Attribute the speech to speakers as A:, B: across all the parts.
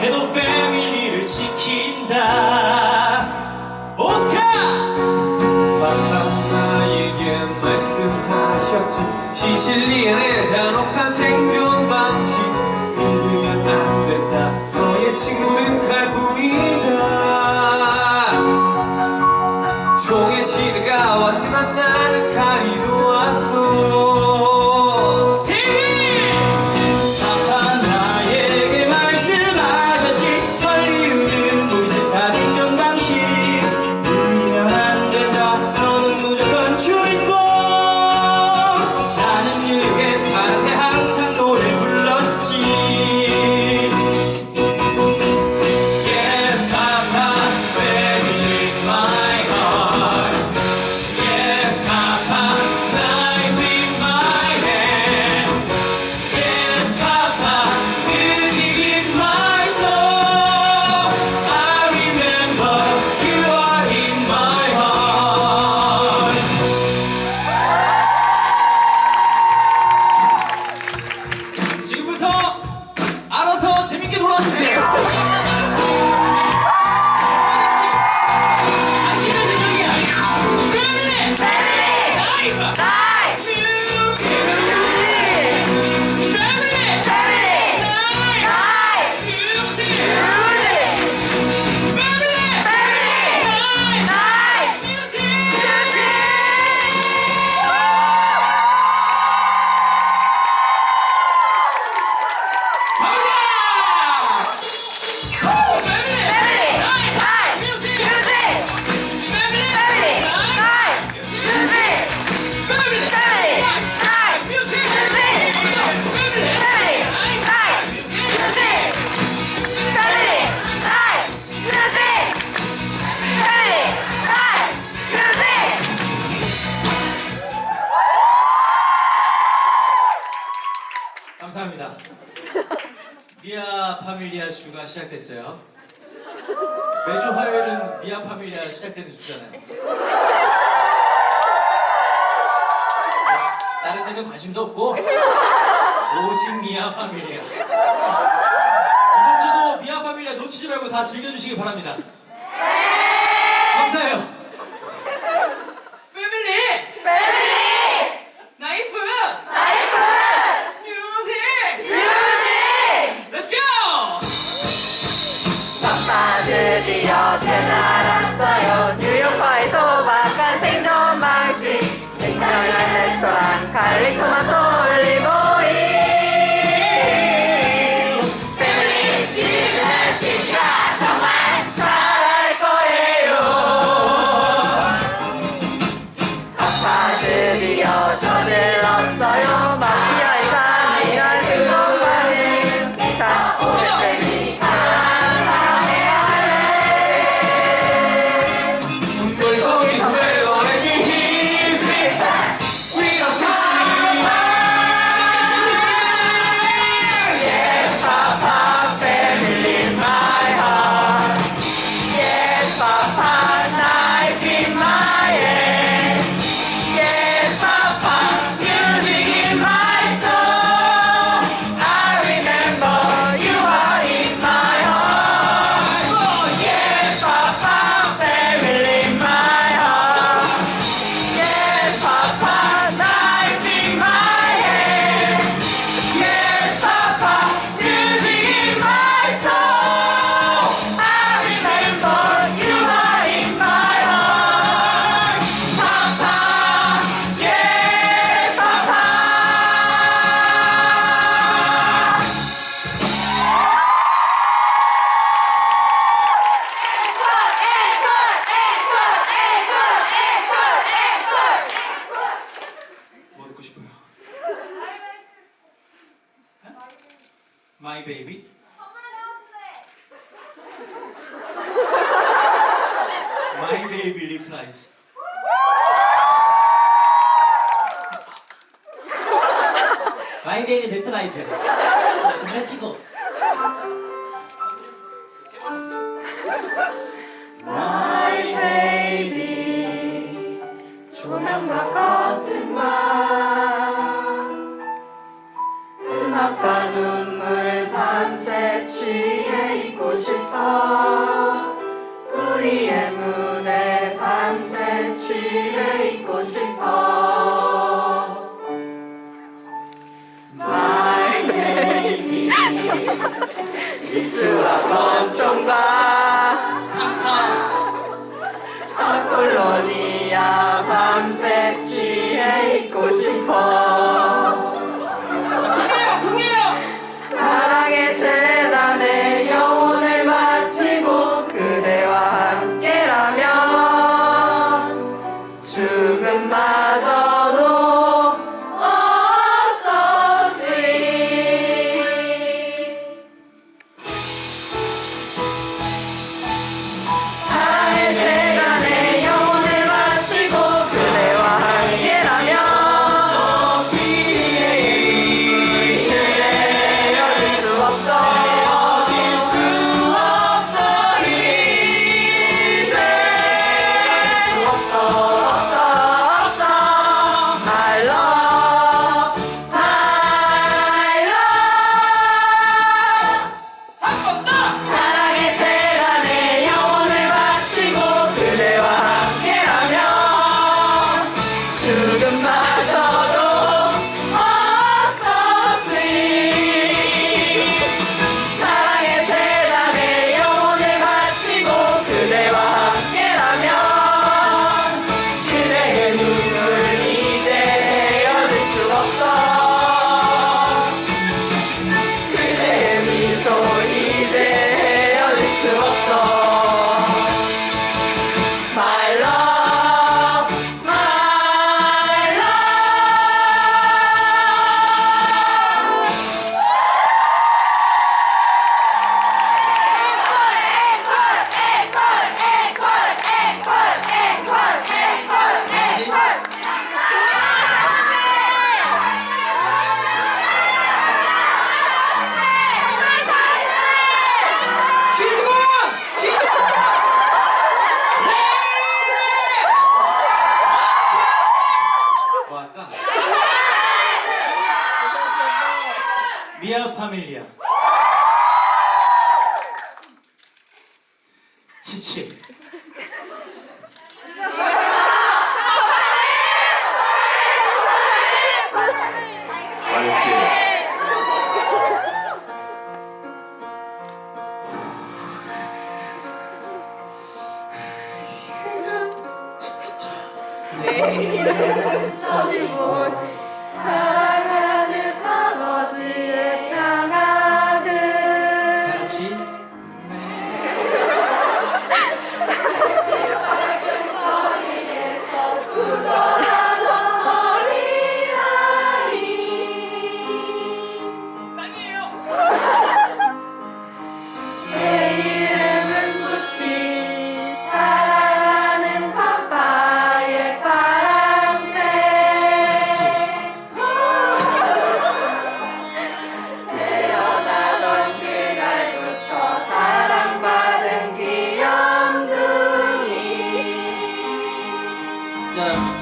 A: 해도 패밀리를 지킨다. 오스카!
B: 바탕 나에게 말씀하셨지. 시실리안의 잔혹한 생존.
A: 시작합니다. 미아 파밀리아 슈가 시작됐어요. 매주 화요일은 미아 파밀리아 시작되는 주잖아요. 다른 데는 관심도 없고 오직 미아 파밀리아. 이번 주도 미아 파밀리아 놓치지 말고 다 즐겨주시기 바랍니다. 감사해요.
C: baby? My baby replies. My baby replied.
A: 장난치고.
C: My baby
A: 조명과 같은 말 음악과 눈물 밤새 취해 있고 싶어. 우리의 문에 밤새 취해 있고 싶어. My name 이츠와 권총과 아폴로니아 밤새 취해 있고 싶어.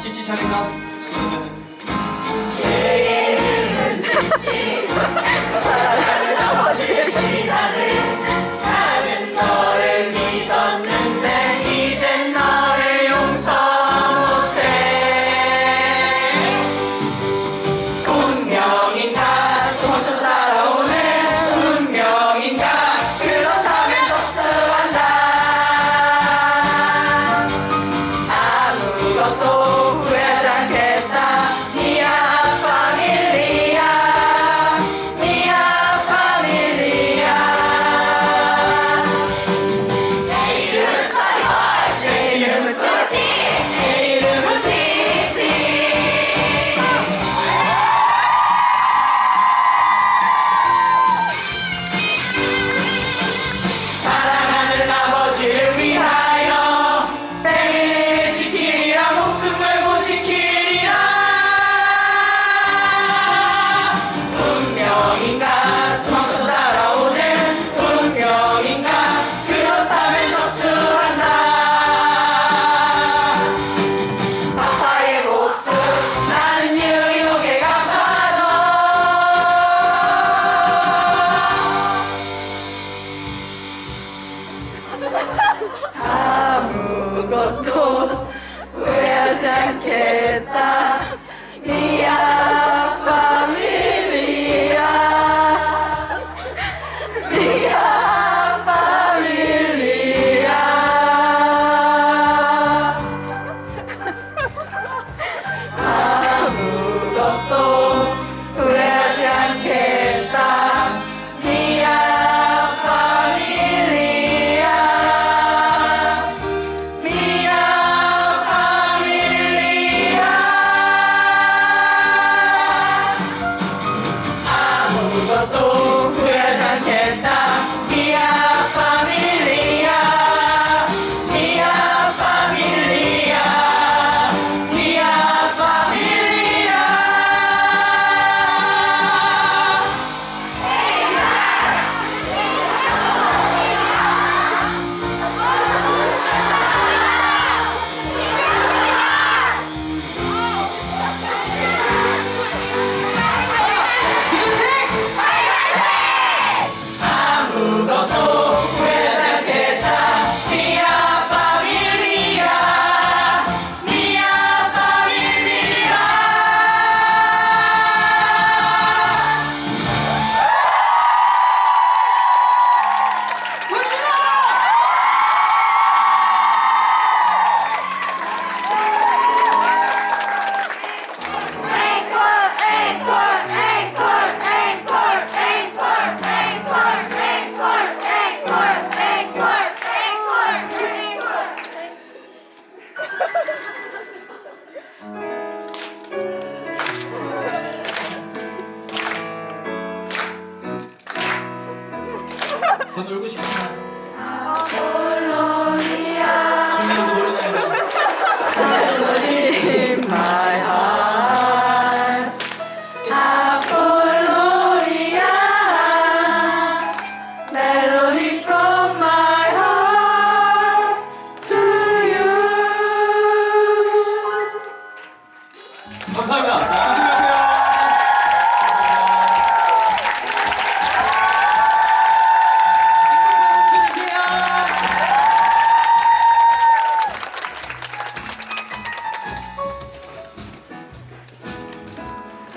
A: 지치 잘했나? 그대들은 지치